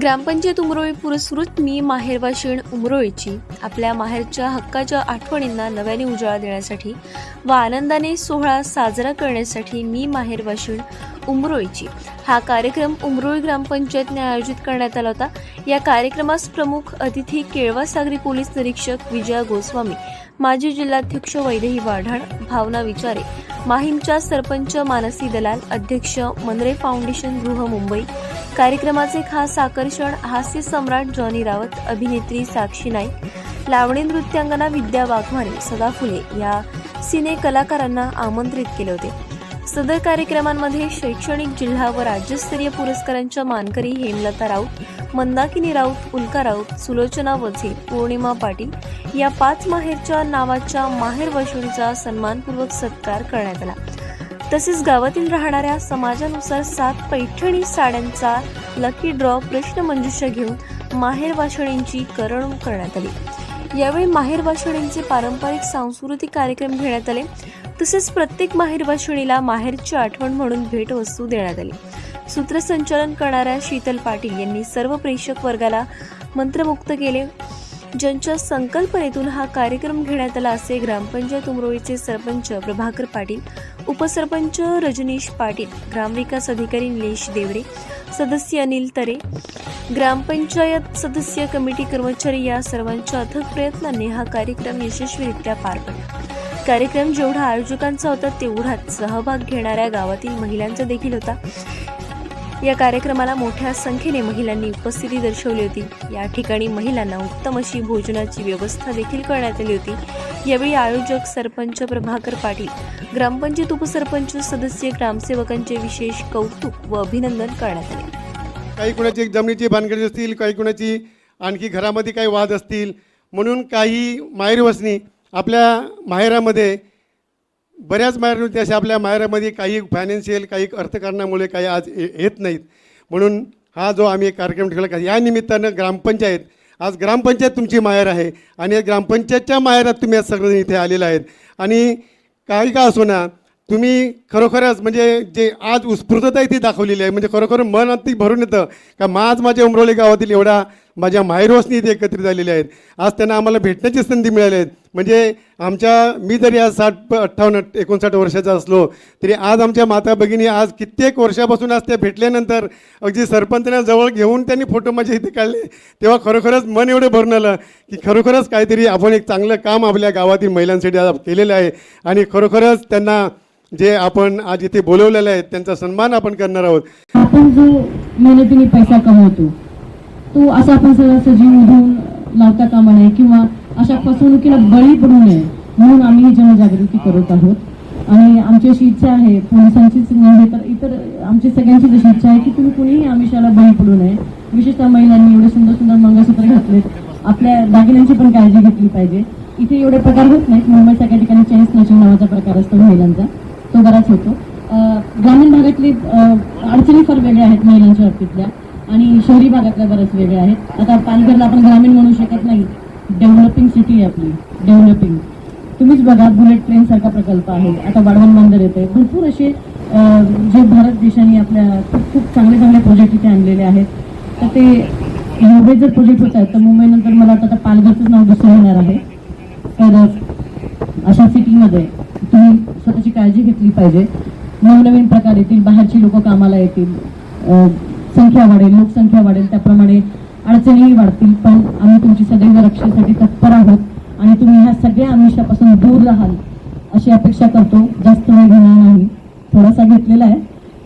ग्रामपंचायत उमरोळी पुरस्कृत मी माहेर वाशिण उमरोळीची. आपल्या माहेरच्या हक्काच्या आठवणींना नव्याने उजाळा देण्यासाठी व आनंदाने सोहळा साजरा करण्यासाठी मी माहेर वाशिण उमरोळीची. हा कार्यक्रम उमरोळी ग्रामपंचायतने आयोजित करण्यात आला होता. या कार्यक्रमास प्रमुख अतिथी केळवा सागरी पोलीस निरीक्षक विजया गोस्वामी माजी जिल्हाध्यक्ष वैदेही वाढाण भावना विचारे माहीमच्या सरपंच मानसी दलाल अध्यक्ष मनरे फाउंडेशन गृह मुंबई. कार्यक्रमाचे खास आकर्षण हास्य सम्राट जॉनी रावत अभिनेत्री साक्षी नाईक. लावणी नृत्यांगना विद्या वाघमारे सदा फुले या सिने कलाकारांना आमंत्रित केले होते. सदर कार्यक्रमांमध्ये शैक्षणिक जिल्हा व राज्यस्तरीय पुरस्कारांच्या मानकरी हेमलता राऊत मंदाकिनी राऊत उल्का राऊत सुलोचना वझे पौर्णिमा पाटील या पाच माहेरच्या नावाच्या माहेर वशूंचा सन्मानपूर्वक सत्कार करण्यात आला. तसेच गावातील राहणाऱ्या समाजानुसार सात पैठणी साड्यांचा लकी ड्रॉ प्रश्नमंजुषा घेऊन माहेर वाशिणींची करवणूक करण्यात आली. यावेळी माहेर वाशिणींचे पारंपरिक सांस्कृतिक कार्यक्रम घेण्यात आले. तसेच प्रत्येक माहेर वाशिणीला माहेरची आठवण म्हणून भेटवस्तू देण्यात आली. सूत्रसंचालन करणाऱ्या शीतल पाटील यांनी सर्व प्रेक्षक वर्गाला मंत्रमुक्त केले. ज्यांच्या संकल्पनेतून हा कार्यक्रम घेण्यात आला असे ग्रामपंचायत उमरोळीचे सरपंच प्रभाकर पाटील उपसरपंच रजनीश पाटील ग्रामविकास अधिकारी निलेश देवरे सदस्य अनिल तरे ग्रामपंचायत सदस्य कमिटी कर्मचारी या सर्वांच्या अथक प्रयत्नांनी हा कार्यक्रम यशस्वीरित्या पार पडला. कार्यक्रम जेवढा आयोजकांचा होता तेवढाच सहभाग घेणाऱ्या गावातील महिलांचा देखील होता. या कार्यक्रमाला मोठ्या संख्येने महिलांनी उपस्थिती दर्शवली होती. या ठिकाणी महिलांना उत्तम अशी भोजनाची व्यवस्था देखील करण्यात आली होती. यावेळी आयोजक सरपंच प्रभाकर पाटील ग्रामपंचायत उपसरपंच सदस्य ग्रामसेवकांचे विशेष कौतुक व अभिनंदन करण्यात आले. काही कुणाची जमिनीची भानगडी असतील काही कुणाची आणखी घरामध्ये काही वाद असतील म्हणून काही माहेरवसनी आपल्या माहेरामध्ये बऱ्याच माहेर अशा आपल्या माहेरामध्ये काही फायनान्शियल काही अर्थकारणामुळे काही आज ये- येत नाहीत. म्हणून हा जो आम्ही कार्यक्रम ठेवला या निमित्तानं ग्रामपंचायत आज ग्रामपंचायत तुमची माहेर आहे आणि या ग्रामपंचायतच्या माहेरात तुम्ही आज सगळेजण इथे आलेला आहेत. आणि काही का असो ना तुम्ही खरोखरच म्हणजे जे आज उत्स्फूर्तता इथे दाखवलेली आहे म्हणजे खरोखर मन अगदी भरून येतं का मा आज माझ्या उमरोली गावातील एवढा माझ्या माहेरवसनी इथे एकत्रित झालेले आहेत. आज त्यांना आम्हाला भेटण्याची संधी मिळाली आहेत म्हणजे आमच्या मी जरी आज साठ प- अठ्ठावन्न एकोणसाठ वर्षाचा असलो तरी आज आमच्या माता भगिनी आज कित्येक वर्षापासून आज त्या भेटल्यानंतर अगदी सरपंचांना जवळ घेऊन त्यांनी फोटो माझ्या इथे काढले. तेव्हा खरोखरच मन एवढं भरून आलं की खरोखरच काहीतरी आपण एक चांगलं काम आपल्या गावातील महिलांसाठी आज केलेलं आहे. आणि खरोखरच त्यांना जे आपण आज इथे बोलवलेलं आहे त्यांचा सन्मान आपण करणार आहोत. आपण जो मेहनतीने पैसा कमवतो तो असा आपण सगळा सजीव उधळून लावता कामा नये किंवा अशा फसवणुकीला बळी पडू नये म्हणून आम्ही ही जनजागृती करत आहोत. आणि आमची अशी इच्छा आहे पोलिसांचीच नव्हे म्हणजे तर इतर आमची सगळ्यांचीच अशी इच्छा आहे की तुम्ही कुणीही आमिषाला बळी पडू नये. विशेषतः महिलांनी एवढे सुंदर सुंदर मंगळसूत्र घातलेत. आपल्या दागिन्यांची पण काळजी घेतली पाहिजे. इथे एवढे प्रकार होत नाहीत. मुंबई सगळ्या ठिकाणी चेन स्नॅचिंग नावाचा प्रकार असतो महिलांचा. तो बराच होतो. ग्रामीण भागातली अडचणी फार वेगळ्या आहेत महिलांच्या बाबतीतल्या. आणि शहरी भागातल्या बऱ्याच वेगळ्या आहेत. आता पालघरला आपण ग्रामीण म्हणू शकत नाही. डेव्हलपिंग सिटी आहे आपली. डेव्हलपिंग. तुम्हीच बघा बुलेट ट्रेन सारखा प्रकल्प आहे. आता वाढवण बंदर येते भरपूर असे जे भारत देशाने आपल्या खूप खूप चांगले चांगले प्रोजेक्ट इथे आणलेले आहेत. तर ते मुंबई जर प्रोजेक्ट होत आहेत तर मुंबईनंतर मला वाटतं आता पालघरचंच नाव दुसरं होणार आहे. तर अशा सिटीमध्ये तुम्ही स्वतःची काळजी घेतली पाहिजे. नवनवीन प्रकार येतील बाहेरची लोक कामाला येतील संख्या वाढेल लोकसंख्या वाढेल. त्याप्रमाणे अडचणीही वाढतील पण आम्ही तुमची सदैव रक्षेसाठी तत्पर आहोत आणि तुम्ही ह्या सगळ्या आमिषापासून दूर राहाल अशी अपेक्षा करतो. जास्त वेळ घेणार नाही. थोडासा घेतलेला आहे.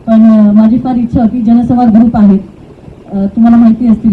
पण माझी फार इच्छा होती जनसंवाद ग्रुप आहेत. तुम्हाला माहिती असतील.